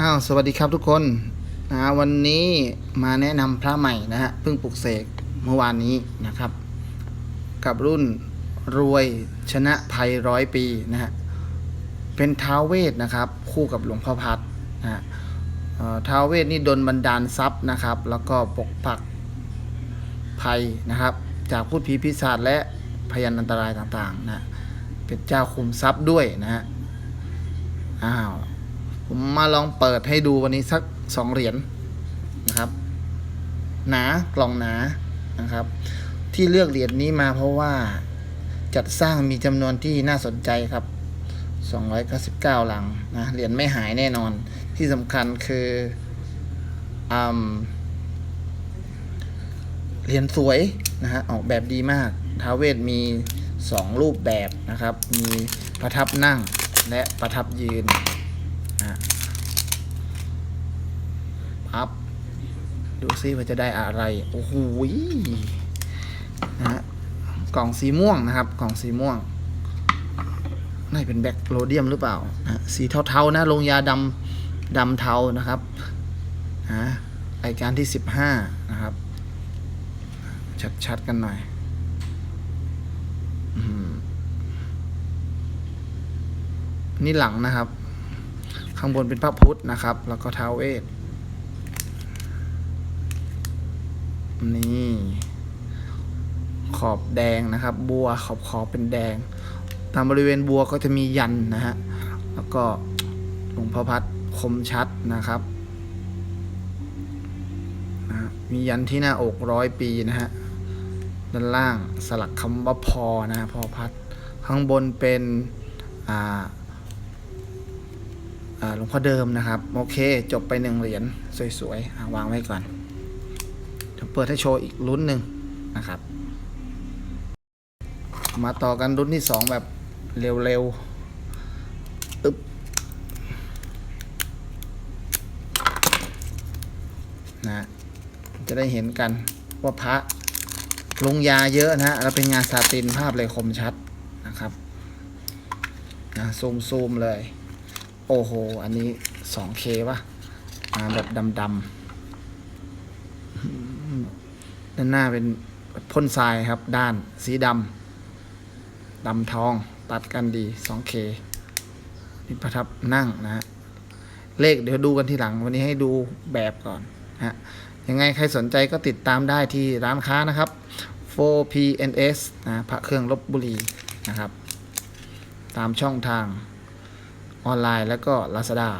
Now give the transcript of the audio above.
อ้าวสวัสดีครับทุกคนนะวันนี้มาแนะนำพระใหม่นะฮะเพิ่งปลุกเสกเมื่อวานนี้นะครับ กับรุ่นรวยชนะภัยร้อยปีนะฮะเป็นท้าวเวทนะครับ คู่กับหลวงพ่อพัดนะฮะท้าวเวทนี่ดนบันดาลทรัพย์นะครับ แล้วก็ปกปักภัยนะครับ จากพูดผีพิศาจและพยันอันตรายต่างๆนะเป็นเจ้าคุมทรัพย์ด้วยนะฮะอ้าว ผมมาลองเปิดให้ดูวันนี้สักสองเหรียญนะครับ หนากล่องหนานะครับ ที่เลือกเหรียญนี้มาเพราะว่าจัดสร้างมีจำนวนที่น่าสนใจครับ 299 หลังนะเหรียญไม่หายแน่นอนที่สำคัญคืออเหรียญสวยนะฮะออกแบบดีมากท้าวเวทมี 2 รูปแบบนะครับ มีประทับนั่งและประทับยืน พับ ดูซิว่าจะได้อะไร โอ้โหนะฮะกล่องสีม่วงนะครับ กล่องสีม่วงน่าเป็นแบ็คโรเดียมหรือเปล่านะสีเทาๆนะลงยาดำดำเทานะครับนะรายการที่สิบห้านะครับ ชัดๆกันหน่อยอนี่หลังนะครับ ข้างบนเป็นพระพุทธนะครับ แล้วก็ท้าวเวทนี่ขอบแดงนะครับ บัวขอบขอบเป็นแดง ตามบริเวณบัวก็จะมียันนะฮะแล้วก็หลวงพ่อพัดคมชัดนะครับนะมียันที่หน้าอกร้อยปีนะฮะด้านล่างสลักคำว่าพอนะฮะพอพัดข้างบนเป็นอ่า หลวงพ่อเดิมนะครับ โอเค จบไปหนึ่งเหรียญสวยๆวางไว้ก่อนเดี๋ยวเปิดให้โชว์อีกรุ่นหนึ่งนะครับ มาต่อกันรุ่นที่สองแบบเร็วๆอึ๊บนะจะได้เห็นกันว่าพระลงยาเยอะนะฮะแล้วเป็นงานซาตินภาพเลยคมชัดนะครับนะซูมๆเลย โอ้โห อันนี้ 2K ป่ะมาแบบดำๆด้านหน้าเป็นพ่นทรายครับ ด้านสีดำดำทองตัดกันดี 2K นี่ประทับนั่งนะฮะเลขเดี๋ยวดูกันทีหลัง วันนี้ให้ดูแบบก่อนนะฮะยังไงใครสนใจก็ติดตามได้ที่ร้านค้านะครับ 4PNS นะพระเครื่องลบบุรีนะครับ ตามช่องทาง ออนไลน์ แล้วก็ Lazada